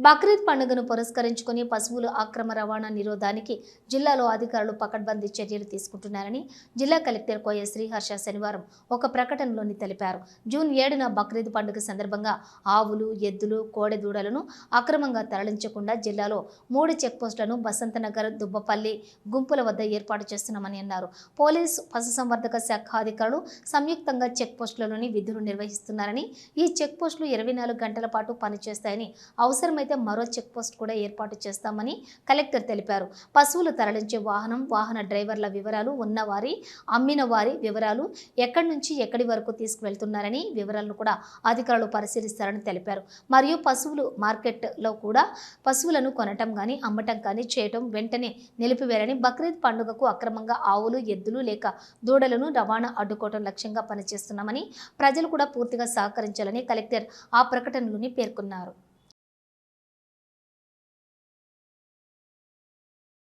బక్రీద్ పండుగను పురస్కరించుకుని పశువులు అక్రమ రవాణా నిరోధానికి జిల్లాలో అధికారులు పకడ్బందీ చర్యలు తీసుకుంటున్నారని జిల్లా కలెక్టర్ కోయ శ్రీహర్ష శనివారం ఒక ప్రకటనలోని తెలిపారు. జూన్ ఏడున బక్రీద్ పండుగ సందర్భంగా ఆవులు ఎద్దులు కోడెదూడలను అక్రమంగా తరలించకుండా జిల్లాలో మూడు చెక్పోస్టులను బసంతనగర్ దుబ్బపల్లి గుంపుల వద్ద ఏర్పాటు చేస్తున్నామని అన్నారు. పోలీస్ పశుసంవర్ధక శాఖ అధికారులు సంయుక్తంగా చెక్పోస్టులలోని విధులు నిర్వహిస్తున్నారని ఈ చెక్పోస్టులు ఇరవై నాలుగు గంటల పాటు పనిచేస్తాయని అవసరమైతే అవసరమైతే మరో చెక్ పోస్ట్ కూడా ఏర్పాటు చేస్తామని కలెక్టర్ తెలిపారు. పశువులు తరలించే వాహనం వాహన డ్రైవర్ల వివరాలు ఉన్నవారి అమ్మిన వారి వివరాలు ఎక్కడి నుంచి ఎక్కడి వరకు తీసుకువెళ్తున్నారని వివరాలను కూడా అధికారులు పరిశీలిస్తారని తెలిపారు. మరియు పశువులు మార్కెట్లో కూడా పశువులను కొనటం కానీ అమ్మటం కానీ చేయటం వెంటనే నిలిపివేయాలని బక్రీద్ పండుగకు అక్రమంగా ఆవులు ఎద్దులు లేక దూడలను రవాణా అడ్డుకోవడం లక్ష్యంగా పనిచేస్తున్నామని ప్రజలు కూడా పూర్తిగా సహకరించాలని కలెక్టర్ ఆ ప్రకటనలోని పేర్కొన్నారు.